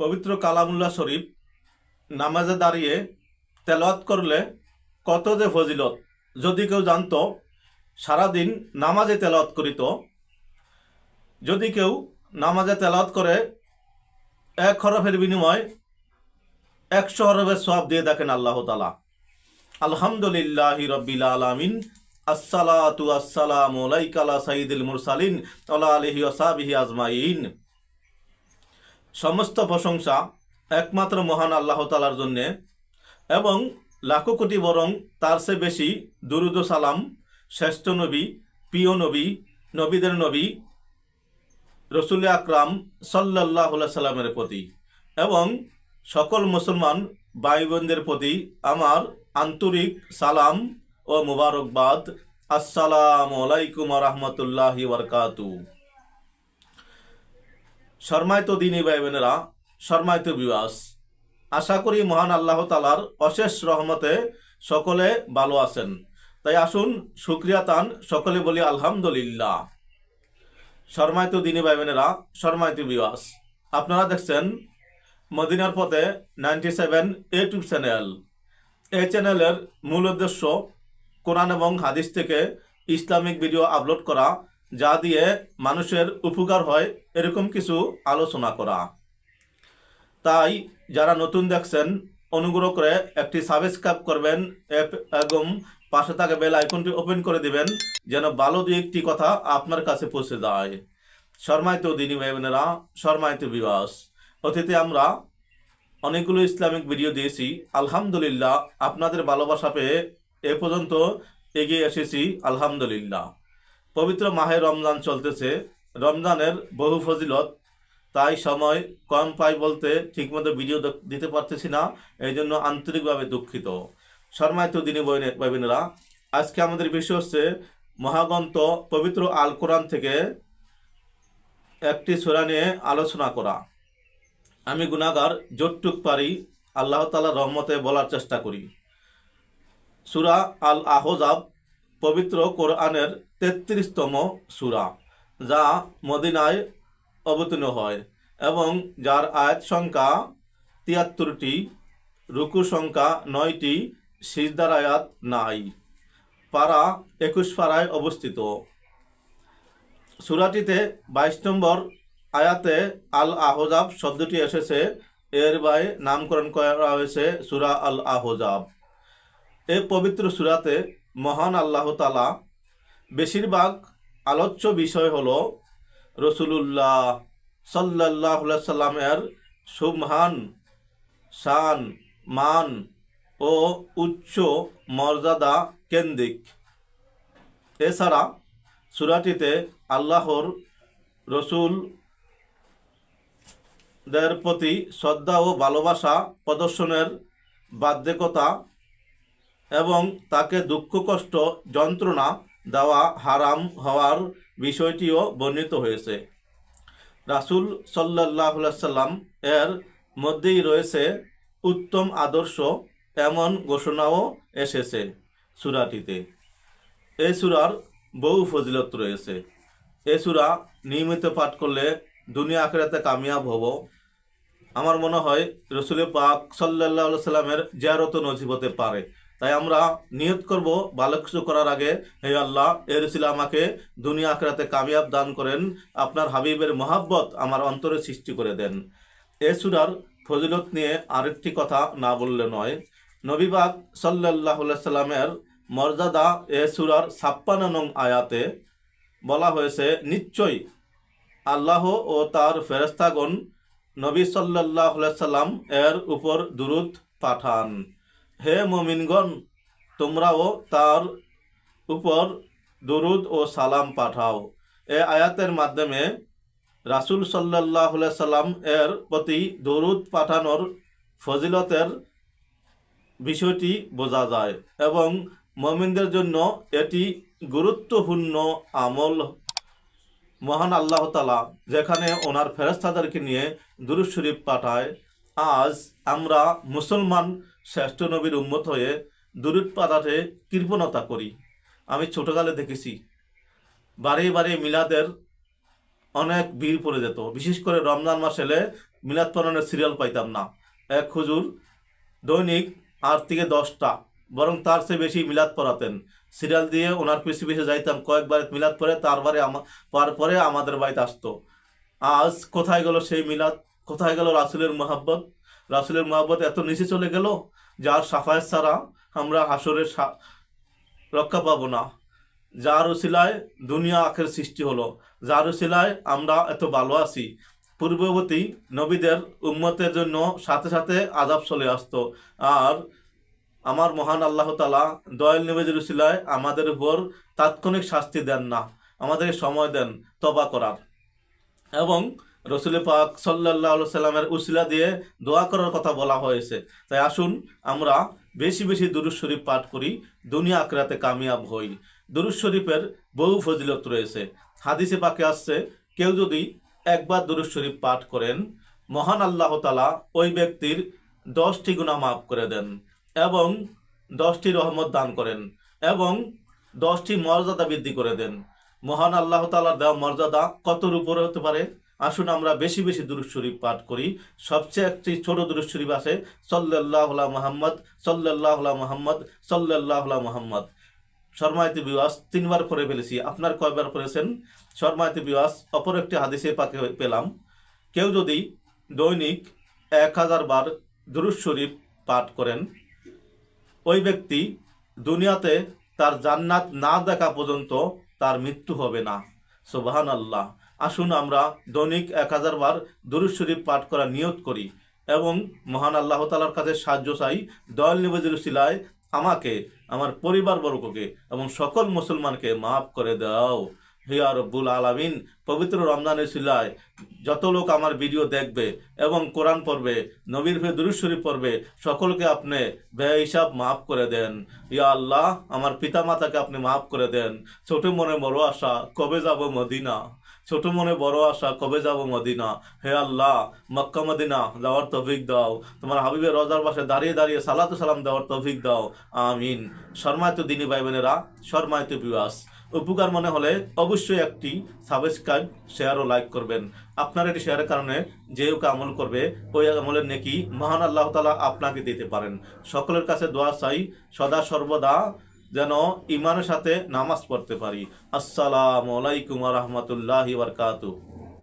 পবিত্র কালামুল্লাহ শরীফ নামাজে দাঁড়িয়ে তেলাওয়াত করলে কত যে ফজিলত। যদি কেউ জানতো, সারাদিন নামাজে তেলাওয়াত করিত। যদি কেউ নামাজে তেলাওয়াত করে, এক হরফের বিনিময় একশো হরফের সব দিয়ে দেখেন আল্লাহ তালা আলহামদুলিল্লাহ রব্বিল আলামিন, আসসালাতু আসসালামু আলা সাইয়্যিদিল মুরসালিন, ওয়া আলিহি ওয়াসাবিহি আজমাইন। সমস্ত প্রশংসা একমাত্র মহান আল্লাহ তালার জন্যে এবং লাখো কোটি বরং তার চেয়ে বেশি দুরুদ সালাম শ্রেষ্ঠ নবী, প্রিয় নবী, নবীদের নবী, রসুল আকরাম সাল্লাহ সাল্লামের প্রতি এবং সকল মুসলমান ভাই বোনদের প্রতি আমার আন্তরিক সালাম ও মুবারকবাদ। আসসালামু আলাইকুম রহমতুল্লাহ বরকাতু শর্মায়িত দিনী ভাই বোনেরা শর্মায়িত বিবাস। আশা করি মহান আল্লাহ তালার অশেষ রহমতে সকলে ভালো আছেন। তাই আসুন, শুক্রিয়া তান, সকলে বলি আলহামদুলিল্লাহ। শর্মায়িত দিনী ভাই বোনেরা শর্মায়িত বিবাস। আপনারা দেখছেন মদিনার পথে নাইনটি সেভেন ইউটিউব চ্যানেল। এই চ্যানেলের মূল উদ্দেশ্য কোরআন এবং হাদিস থেকে ইসলামিক ভিডিও আপলোড করা যা দিয়ে মানুষের উপকার হয়, এরকম কিছু আলোচনা করা। তাই যারা নতুন দেখছেন, অনুগ্রহ করে একটি সাবস্ক্রাইব করবেন এবং পাশে থাকা বেল আইকনটি ওপেন করে দিবেন, যেন ভালো দু একটি কথা আপনার কাছে পৌঁছে যায়। শর্মায়িত দিনী ভাই বোনেরা শর্মায়িত বিবাস অতীতে আমরা অনেকগুলো ইসলামিক ভিডিও দিয়েছি। আলহামদুলিল্লাহ, আপনাদের ভালোবাসা পেয়ে এ পর্যন্ত এগিয়ে এসেছি। আলহামদুলিল্লাহ। পবিত্র মাহে রমজান চলতেছে। রমজানের বহু ফজিলত, তাই সময় কম পাই বলতে ঠিকমতো ভিডিও দিতে পারতেছি না এই জন্য আন্তরিকভাবে দুঃখিত। শর্মায়িত দিনী বইনেরা আজকে আমাদের বিষয় হচ্ছে মহাগ্রন্থ পবিত্র আল কোরআন থেকে একটি সুরা নিয়ে আলোচনা করা। আমি গুনাগার যতটুক পারি আল্লাহ তালা রহমতে বলার চেষ্টা করি। সুরা আল আহজাব পবিত্র কোরআনের তেত্রিশতম সুরা, যা মদিনায় অবতীর্ণ হয় এবং যার আয়াত সংখ্যা তিয়াত্তরটি, রুকু সংখ্যা নয়টি, সিজদার আয়াত নাই। পাড়া একুশ পাড়ায় অবস্থিত। সুরাটিতে বাইশ নম্বর আয়াতে আল আহজাব শব্দটি এসেছে। এর বাই নামকরণ করা হয়েছে সুরা আল আহজাব এই পবিত্র সুরাতে মহান আল্লাহ তালা বেশিরভাগ আলোচ্য বিষয় হল রসুলুল্লাহ সাল্লাহ সাল্লামের সুমহান শান, মান ও উচ্চ মর্যাদা কেন্দ্রিক। এছাড়া সুরাটিতে আল্লাহর রসুল দের প্রতি শ্রদ্ধা ও ভালোবাসা প্রদর্শনের বাধ্যকতা এবং তাকে দুঃখ, কষ্ট, যন্ত্রণা দেওয়া হারাম হওয়ার বিষয়টিও বর্ণিত হয়েছে। রাসুল সাল্লাহ সাল্লাম এর মধ্যেই রয়েছে উত্তম আদর্শ এমন ঘোষণাও এসেছে সুরাটিতে। এই সুরার বহু ফজিলত রয়েছে। এ সুরা নিয়মিত পাঠ করলে দুনিয়া আখেরাতে কামিয়াব হব। আমার মনে হয় রসুল পাক সাল্লাহ সাল্লামের জিয়ারত নজিব হতে পারে। তাই আমরা নিয়ত করব ভালো কিছু করার আগে, হে আল্লাহ, এ রসুল আমাকে দুনিয়া আখেরাতে কামিয়াব দান করেন, আপনার হাবিবের মহাব্বত আমার অন্তরে সৃষ্টি করে দেন। এ সুরার ফজিলত নিয়ে আরেকটি কথা না বললে নয়। নবীবাগ সাল্লাহ সাল্লামের মর্যাদা এ সুরার ছাপ্পান্ন আয়াতে বলা হয়েছে, নিশ্চয়ই আল্লাহ ও তার ফেরেস্তাগণ নবী সাল্লাহ সাল্লাম এর উপর দুরুদ পাঠান। হে মমিনগণ, তোমরাও তার উপর দুরুদ ও সালাম পাঠাও। এ আয়াতের মাধ্যমে রাসুল সাল্লাহ সাল্লাম এর প্রতি দরুদ পাঠানোর ফজিলতের বিষয়টি বোঝা যায় এবং মমিনদের জন্য এটি গুরুত্বপূর্ণ আমল। মহান আল্লাহ তালা যেখানে ওনার ফেরস্তাদেরকে নিয়ে দুরুদ শরীফ পাঠায়, আজ আমরা মুসলমান শ্রেষ্ঠ নবীর উম্মত হয়ে দুরুদ পাঠাতে কৃপণতা করি। আমি ছোটকালে দেখেছি। বারে বারে মিলাদের অনেক ভিড় পড়ে যেত। বিশেষ করে রমজান মাস এলে মিলাদ পড়ানোর সিরিয়াল পাইতাম না। এক হুজুর দৈনিক আট থেকে দশটা, বরং তার চেয়ে বেশি মিলাদ পড়াতেন। সিরিয়াল দিয়ে ওনার পিছিয়ে পিছিয়ে যাইতাম, কয়েকবার মিলাদ পরে তারপরে আমার পরে আমাদের বাড়িতে আসতো। আজ কোথায় গেল সেই মিলাদ? কোথায় গেল রাসুলের মহাব্বত? রাসুলের মহাব্বত এত নিচে চলে গেল যার সাফায়েত ছাড়া আমরা হাসরের রক্ষা পাবো না। যার উসিলায় দুনিয়া আখের সৃষ্টি হলো, যার উসিলায় আমরা এত ভালো আছি। পূর্ববর্তী নবীদের উম্মতের জন্য সাথে সাথে আজাব চলে আসতো। আর আমার মহান আল্লাহ তালা দয়াল নবীদের উসিলায় আমাদের উপর তাৎক্ষণিক শাস্তি দেন না আমাদের সময় দেন তবা করার। এবং রসুল পাক সাল্লাহ সাল্লামের উসিলা দিয়ে দোয়া করার কথা বলা হয়েছে। তাই আসুন আমরা বেশি বেশি দুরুজ শরীফ পাঠ করি, দুনিয়া আখরাতে কামিয়াব হই। দুরুজ শরীফের বহু ফজিলত রয়েছে। হাদিসে পাকে আসছে, কেউ যদি একবার দুরুজ শরীফ পাঠ করেন, মহান আল্লাহ তালা ওই ব্যক্তির দশটি গুণা মাফ করে দেন এবং দশটি রহমত দান করেন এবং দশটি মর্যাদা বৃদ্ধি করে দেন। মহান আল্লাহ তালার দেওয়া মর্যাদা কতর উপরে হতে পারে? আসুন আমরা বেশি বেশি দুরুদ শরীফ পাঠ করি। সবচেয়ে একটি ছোট দুরুদ শরীফ আছে সল্লাহ মোহাম্মদ সল্লাহ মোহাম্মদ সল্লাহ মোহাম্মদ। শর্মায়তি বিওয়াস তিনবার পড়ে ফেলেছি, আপনার কয়বার পড়েছেন? শর্মায়তি বিওয়াস, অপর একটি হাদিসে পাকে পেলাম। কেউ যদি দৈনিক এক হাজার বার দুরুদ শরীফ পাঠ করেন, ওই ব্যক্তি দুনিয়াতে তার জান্নাত না দেখা পর্যন্ত তার মৃত্যু হবে না। সুবাহান আল্লাহ আসুন আমরা দৈনিক এক হাজার বার দুরুদ শরীফ পাঠ করার নিয়ত করি এবং মহান আল্লাহ তালার কাছে সাহায্য চাই, দয়াল নিবেদির শিলায় আমাকে, আমার পরিবারবর্গকে এবং সকল মুসলমানকে মাফ করে দাও। হিয়া রব্বুল আলামিন, পবিত্র রমজানের শিলায় যত লোক আমার ভিডিও দেখবে এবং কোরআন পড়বে, নবীর ফে দুরুদ শরীফ পড়বে, সকলকে আপনি ব্যয় হিসাব মাফ করে দেন। ইয়া আল্লাহ, আমার পিতা মাতাকে আপনি মাফ করে দেন। ছোট মনে বড় আশা, কবে যাব মদিনা? ছোট মনে বড় আশা, কবে যাব মদিনা? হে আল্লাহ, মক্কা, মদিনা, যাওয়ার তৌফিক দাও। তোমার হাবিবের রজার পাশে দাঁড়িয়ে দাঁড়িয়ে সালাতু সালাম দেওয়ার তৌফিক দাও। আমিন। শর্মায়িত দিনী ভাই বোনেরা শর্মায়িত বিবাস উপকার মনে হলে অবশ্যই একটি সাবস্ক্রাইব শেয়ার ও লাইক করবেন। আপনার এটি শেয়ারের কারণে যে ওকে আমল করবে, ওই আমলের নেকি মহান আল্লাহ তালা আপনাকে দিতে পারেন। সকলের কাছে দোয়া চাই, সদা সর্বদা যেন ইমানের সাথে নামাজ পড়তে পারি। আসসালামু আলাইকুম রহমতুল্লাহ বারকাতু